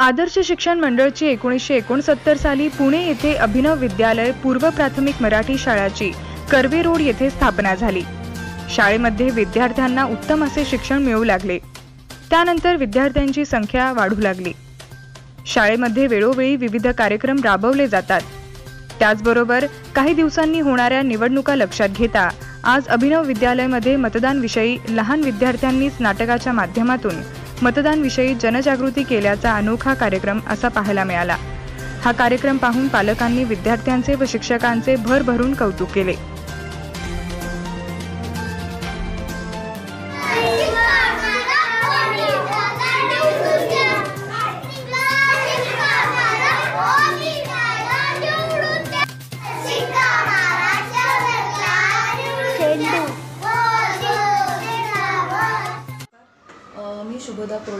आदर्श शिक्षण मंडळची एकोणीसशे एकोणसत्तर साली पुणे येथे अभिनव विद्यालय पूर्व प्राथमिक मराठी शाळाची कर्वे रोड येथे स्थापना झाली. शाळेमध्ये विद्यार्थ्यांना उत्तम असे शिक्षण मिळू लागले. त्यानंतर विद्यार्थ्यांची संख्या वाढू लागली. शाळेमध्ये वेळोवेळी विविध कार्यक्रम राबवले जातात. त्याचबरोबर काही दिवसांनी होणाऱ्या निवडणुका लक्षात घेता आज अभिनव विद्यालयामध्ये मतदानविषयी लहान विद्यार्थ्यांनीच नाटकाच्या माध्यमातून मतदानविषयी जनजागृती केल्याचा अनोखा कार्यक्रम असा पाहायला मिळाला. हा कार्यक्रम पाहून पालकांनी विद्यार्थ्यांचे व शिक्षकांचे भरभरून कौतुक केले.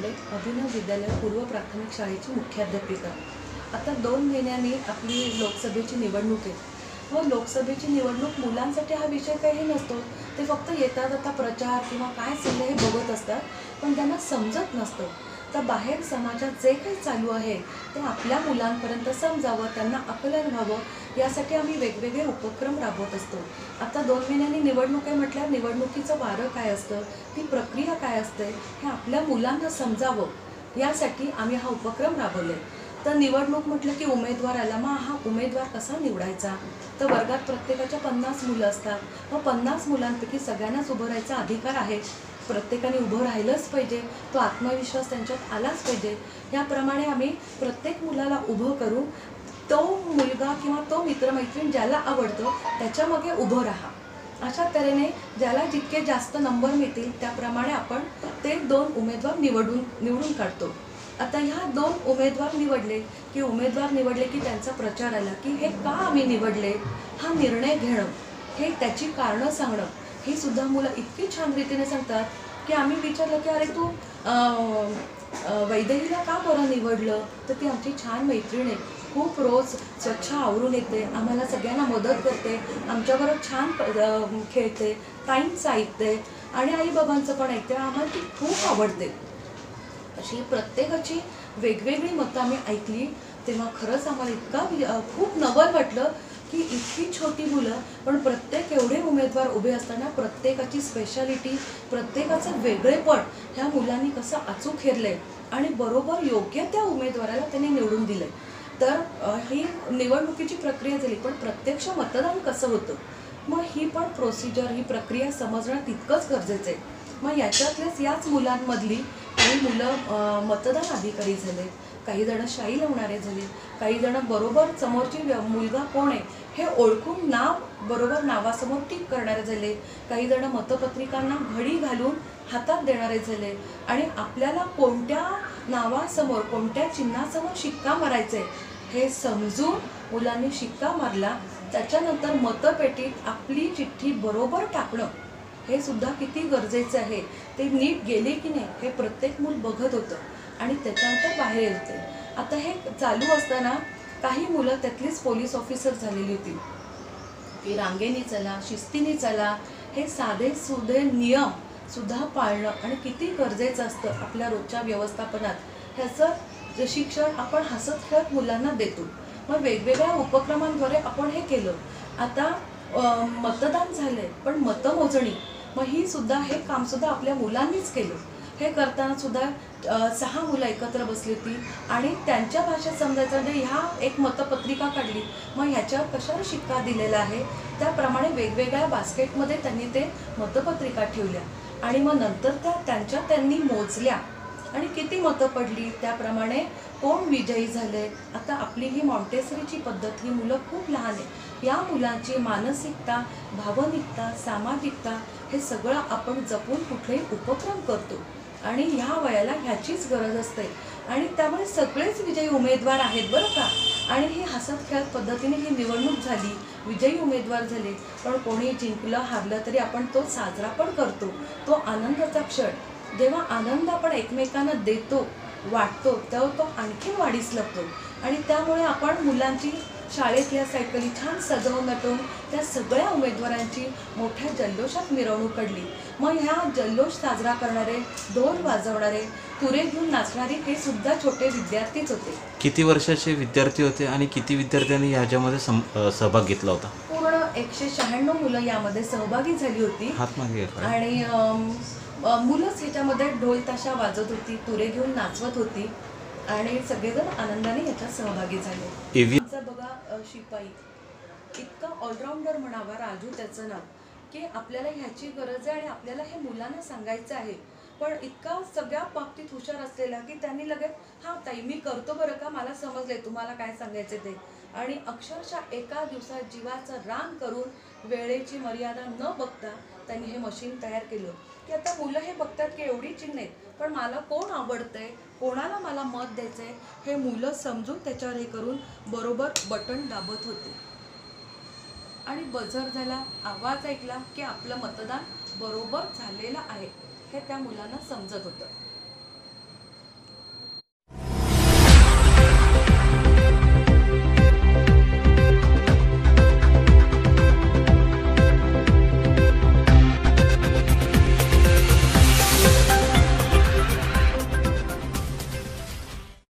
शुभदा अभिनव विद्यालय पूर्व प्राथमिक शाळेची मुख्याध्यापिका. आता दोन महिन्यांनी आपली लोकसभेची निवडणूक आहे. व लोकसभेची निवडणूक मुलांसाठी हा विषय काही नसतो. ते फक्त येतात आता प्रचार किंवा काय चाललं हे बघत असतात पण त्यांना समजत नसतं. तर बाहेर समाजात जे काही चालू आहे ते आपल्या मुलांपर्यंत समजावं त्यांना आकलन व्हावं यासाठी आम्ही वेगवेगळे उपक्रम राबवत असतो. आता दोन महिन्यांनी निवडणूक आहे म्हटल्यावर निवडणुकीचं वारं काय असतं? ती प्रक्रिया काय असते? हे आपल्या मुलांना समजावं. यासाठी आम्ही हा उपक्रम राबवले तर निवडणूक म्हटलं की उमेदवार आला मग हा उमेदवार कसा निवडायचा? तर वर्गात प्रत्येकाच्या पन्नास मुलं असतात. मग पन्नास मुलांपैकी सगळ्यांनाच उभं राहायचा अधिकार आहे. प्रत्येकाने उभं राहिलंच पाहिजे. तो आत्मविश्वास त्यांच्यात आलाच पाहिजे. याप्रमाणे आम्ही प्रत्येक मुलाला उभं करू. तो मुलगा किंवा तो मित्रमैत्रीण ज्याला आवडतो त्याच्यामागे उभं राहा. अशा तऱ्हेने ज्याला जितके जास्त नंबर मिळतील त्याप्रमाणे आपण ते दोन उमेदवार निवडून निवडून काढतो. आता ह्या दोन उमेदवार निवडले की उमेदवार निवडले की त्यांचा प्रचार आला की हे का आम्ही निवडले? हा निर्णय घेणं हे त्याची कारणं सांगणं ही सुद्धा मुलं इतकी छान रीतीने सांगतात की आम्ही विचारलं की अरे तू अं, वैदेहीला का बरं निवडलं? तर ती आमची छान मैत्रीण आहे. खूप रोज स्वच्छ आवरून येते आम्हाला सगळ्यांना मदत करते आमच्याबरोबर छान खेळते टाईमचं ऐकते आणि आई बाबांचं पण ऐकते आम्हाला ती खूप आवडते. अशी प्रत्येकाची वेगवेगळी मतं आम्ही ऐकली तेव्हा खरंच आम्हाला इतका खूप नवल वाटलं की इतकी छोटी मुलं पण प्रत्येक एवढे उमेदवार उभे असताना प्रत्येकाची स्पेशालिटी प्रत्येकाचं वेगळेपण ह्या मुलांनी कसं अचूक हेरलंय आणि बरोबर योग्य त्या उमेदवाराला त्यांनी निवडून दिलंय. तर ही निवडणुकीची प्रक्रिया झाली पण प्रत्यक्ष मतदान कसं होतं? मग ही पण प्रोसिजर ही प्रक्रिया समजणं तितकंच गरजेचं आहे. मग याच्यातलेच याच मुलांमधली काही मुलं मतदान अधिकारी झाले काही जण शाई लावणारे झाले काही जण बरोबर समोरची व्य- मुलगा कोण आहे हे ओळखून नाव बरोबर नावासमोर टिक करणारे झाले काही जण मतपत्रिकांना घडी घालून हातात देणारे झाले आणि आपल्याला कोणत्या नावासमोर कोणत्या चिन्हासमोर शिक्का मारायचे हे समजून मुलांनी शिक्का मारला. त्याच्यानंतर मतपेटीत आपली चिठ्ठी बरोबर टाकणं हे सुद्धा किती गरजेचं आहे. ते नीट गेले की नाही हे प्रत्येक मूल बघत होतं आणि त्याच्यानंतर बाहेर येते. आता हे चालू असताना काही मुलं त्यातलीच पोलीस ऑफिसर झालेली होती. की रांगेनी चला शिस्तीने चला हे साधे सुधे नियम सुद्धा पाळणं आणि किती गरजेचं असतं आपल्या रोजच्या व्यवस्थापनात. ह्याचं जे शिक्षण आपण हसत खेळत मुलांना देतो. मग वेगवेगळ्या उपक्रमांद्वारे आपण हे केलं. आता मतदान झालंय पण मतमोजणी. मग ही सुद्धा हे काम सुद्धा आपल्या मुलांनीच केलं. हे करताना सुद्धा सहा मुलं एकत्र बसली होती आणि त्यांच्या भाषेत समजायचं म्हणजे ह्या एक मतपत्रिका काढली. मग ह्याच्यावर कशावर शिक्का दिलेला आहे? त्याप्रमाणे वेगवेगळ्या बास्केटमध्ये त्यांनी ते मतपत्रिका ठेवल्या. आणि मग नंतर त्या त्यांच्या त्यांनी मोजल्या. आणि किती मतं पडली त्याप्रमाणे कोण विजयी झाले आता आपली ही मॉन्टेसरीची पद्धत ही मुलं खूप लहान आहे या मुलांची मानसिकता भावनिकता सामाजिकता हे सगळं आपण जपून कुठलेही उपक्रम करतो. आणि ह्या वयाला ह्याचीच गरज असते. आणि त्यामुळे सगळेच विजयी उमेदवार आहेत बरं का? आणि ही हसत खेळत पद्धतीने ही निवडणूक झाली विजयी उमेदवार झाले. पण कोणी जिंकलं हारलं तरी आपण तो साजरा पण करतो. तो आनंदाचा क्षण. जेव्हा आनंद आपण एकमेकांना देतो वाटतो तेव्हा तो आणखीन वाढीस लागतो. आणि त्यामुळे आपण मुलांची शाळेतल्या सायकली छान सजवून नटवून त्या सगळ्या उमेदवारांची मोठ्या जल्लोषात मिरवणूक काढली. मग ह्या जल्लोष साजरा करणारे ढोल वाजवणारे तुरे घेऊन नाचणारे हे सुद्धा छोटे विद्यार्थीच होते. किती वर्षाचे विद्यार्थी होते आणि किती विद्यार्थ्यांनी ह्याच्यामध्ये सहभाग घेतला होता? पूर्ण एकशे शहाण्णव मुलं यामध्ये सहभागी झाली होती. आणि मुलंच ह्याच्यामध्ये ढोल ताशा वाजत होती तुरे घेऊन नाचवत होती. आणि सगळेजण आनंदाने ह्याच्यात सहभागी झाले. आमचा बघा शिपाई. इतका ऑलराऊंडर म्हणावा राजू त्याचं नाव की आपल्याला ह्याची गरज आहे आणि आपल्याला हे मुलांना सांगायचं आहे. पण इतका सगळ्या बाबतीत हुशार असलेला की त्यांनी लगेच हा ताई मी करतो बरं का? मला समजले तुम्हाला काय सांगायचे ते. आणि अक्षरशः एका दिवसात जीवाचं रान करून वेळेची मर्यादा न बघता त्यांनी हे मशीन तयार केलं. की आता मुलं हे बघतात की एवढी चिन्ह आहेत पण मला कोण आवडतंय? कोणाला मला मत द्यायचंय? हे मुलं समजून त्याच्यावर हे करून बरोबर बटन दाबत होते. आणि बझर झाला आवाज ऐकला की आपलं मतदान बरोबर झालेलं आहे. हे त्या मुलांना समजत होतं.